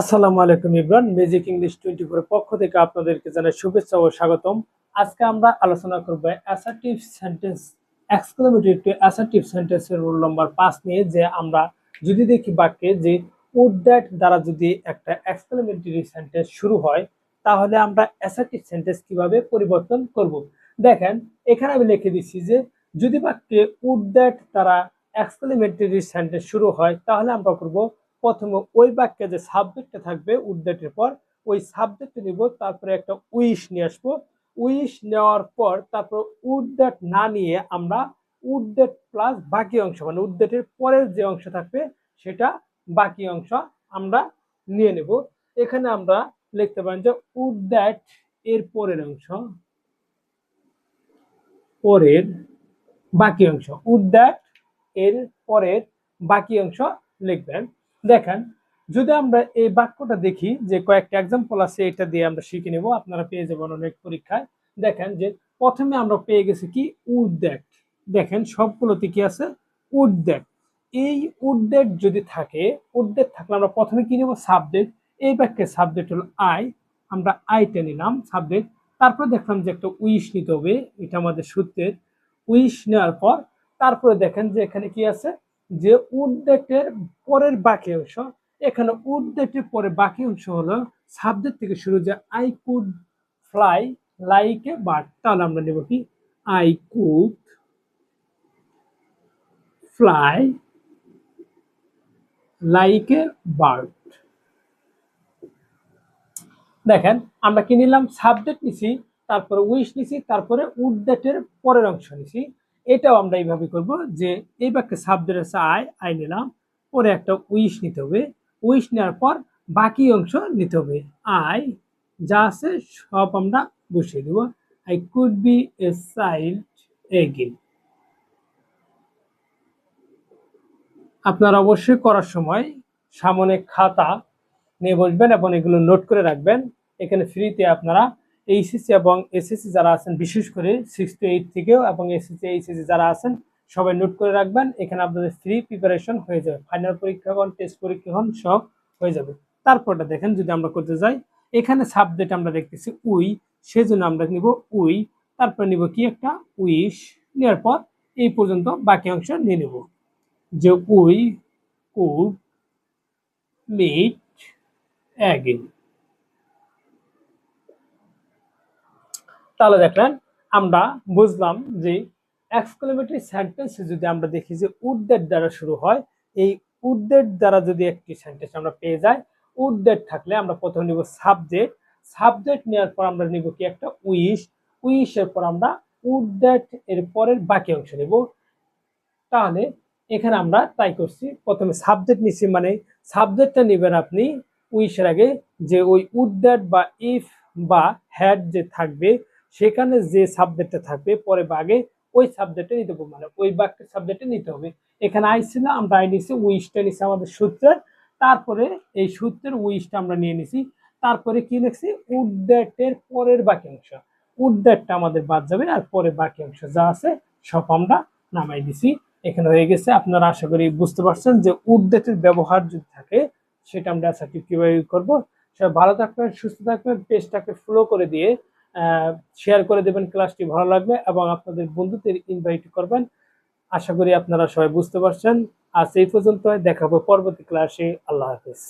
আসসালামু আলাইকুম Imran magic English twenty four পক্ষ থেকে আপনাদেরকে জানাই শুভেচ্ছা ও স্বাগতম। আজকে আমরা আলোচনা করব assertive sentence exclamatory to assertive সেন্টেন্সের রুল নম্বর পাঁচ নিয়ে, যে আমরা যদি দেখি বাক্যে যে উড দ্যাট দ্বারা যদি একটা এক্সক্লেমেটরি সেন্টেন্স শুরু হয়, তাহলে আমরা অ্যাসার্টিভ সেন্টেন্স কীভাবে পরিবর্তন করব? দেখেন, এখানে আমি লিখে দিচ্ছি যে যদি বাক্যে উড দ্যাট দ্বারা এক্সক্লেমেটরি সেন্টেন্স শুরু হয়, তাহলে আমরা করব প্রথমে ওই বাক্যে যে সাবজেক্টটা থাকবে, উদ্দেটের পর ওই সাবজেক্ট নিব, তারপরে একটা উইশ নিয়ে আসব। উইশ নেওয়ার পর তারপর উদ্দেট না নিয়ে আমরা উদ্দেট প্লাস বাকি অংশ মানে উদ্দেটের পরের যে অংশ থাকবে, সেটা বাকি অংশ আমরা নিয়ে নেব। এখানে আমরা লিখতে পারেন যে উদ্দেট এর পরের অংশ, পরের বাকি অংশ, উদ্দেট এর পরের বাকি অংশ লিখবেন। দেখেন, যদি আমরা এই বাক্যটা দেখি, যে কয়েকটা এক্সাম্পল আছে, এটা দিয়ে আমরা শিখে নেব, আপনারা পেয়ে যাবেন অনেক পরীক্ষায়। দেখেন যে প্রথমে আমরা পেয়ে গেছি কি? উদ্যাট দেখেন, সবগুলোতে কি আছে? উদ্যাট এই উদ্যাট যদি থাকে উদ্যাট থাকলে আমরা প্রথমে কি নেব? সাবজেক্ট এই বাক্যের সাবজেক্ট হলো আই আমরা আইটা নিলাম সাবজেক্ট তারপরে দেখলাম যে একটা উইশ নিতে হবে, এটা আমাদের সূত্রের। উইশ নেওয়ার পর, তারপরে দেখেন যে এখানে কি আছে? যে উদ্দেটের পরের বাকি অংশ, এখানে উদ্দেটের পরে বাকি অংশ হলো সাবজেক্ট থেকে শুরু যে I could fly like a bird তাহলে আমরা নেব কি? I could fly like a bird দেখেন, আমরা কি নিলাম? সাবজেক্ট নিছি, তারপরে উইশ নিছি, তারপরে উদ্দেটের পরের অংশ নিছি। এটাও আমরা এইভাবে করব যে এই বাক্যে সাবজেক্ট আছে আয় আই নিলাম। পরে একটা উইশ নিতে হবে। উইশ নেওয়ার পর বাকি অংশ নিতে হবে। আয় যা আছে সব আমরা বসিয়ে দেব। I could be a child again আপনারা অবশ্যই করার সময় সামনে খাতা নিয়ে বসবেন এবং এগুলো নোট করে রাখবেন। এখানে ফ্রিতে আপনারা এইচএসসি এবং এসএসসি যারা আছেন, বিশেষ করে সিক্স টু এইট থেকেও এবং এসএসসি এইচএসসি যারা আছেন, সবাই নোট করে রাখবেন, এখানে আপনাদের ফ্রি প্রিপারেশন হয়ে যাবে। ফাইনাল পরীক্ষা হন টেস্ট পরীক্ষা হন, সব হয়ে যাবে। তারপরটা দেখেন, যদি আমরা করতে যাই, এখানে সাবজেক্ট আমরা দেখতেছি উই, সেজন্য আমরা নিব উই, তারপর নিব কি একটা? উইশ, নেওয়ার পর এই পর্যন্ত বাকি অংশ নিয়ে নেব। যে উই কুড মিট অ্যাগেন তাহলে দেখলেন আমরা বুঝলাম যে এক্সক্লেমেটরি সেন্টেন্সে যদি আমরা দেখি যে উদ্দের দ্বারা শুরু হয়, এই উদ্দের দ্বারা যদি একটি সেন্টেন্স আমরা পেয়ে যাই উদ্দের থাকলে আমরা প্রথমে নিব সাবজেক্ট সাবজেক্ট নেওয়ার পর আমরা নিব কি একটা উইশ উইশের পর আমরা উদ্যাট এর পরের বাকি অংশ নেব। তাহলে এখানে আমরা তাই করছি, প্রথমে সাবজেক্ট নিচ্ছি মানে সাবজেক্টটা নেবেন আপনি উইশের আগে যে ওই উদ্যাট বা ইফ বা হ্যাড যে থাকবে সেখানে যে সাবজেক্টটা থাকবে, পরে বাগে ওই সাবজেক্টে নিতে হবে মানে ওই বাক্যের সাবজেক্টে নিতে হবে। এখানে আই ছিল আমরা আই নিছি উইশটা নিছি আমাদের সূত্রের, তারপরে এই সূত্রের উইশটা আমরা নিয়ে নিছি, তারপরে কি লিখছি? উদ্যাটের পরের বাকি অংশ। উদ্যাটটা আমাদের বাদ যাবে, আর পরে বাকি অংশ যা আছে, সব আমরা নামাই দিছি। এখানে হয়ে গেছে, আপনারা আশা করি বুঝতে পারছেন যে উড উদ্যাটের ব্যবহার যদি থাকে, সেটা আমরা অ্যাসার্টিভ কীভাবে করব। সবাই ভালো থাকবেন, সুস্থ থাকবেন, পেজটাকে ফলো করে দিয়ে শেয়ার করে দেবেন ক্লাসটি ভালো লাগবে এবং আপনাদের বন্ধুদের ইনভাইট করবেন। আশা করি আপনারা সবাই বুঝতে পারছেন। আজ এই পর্যন্ত দেখাবো পরবর্তী ক্লাসে আল্লাহ হাফিজ।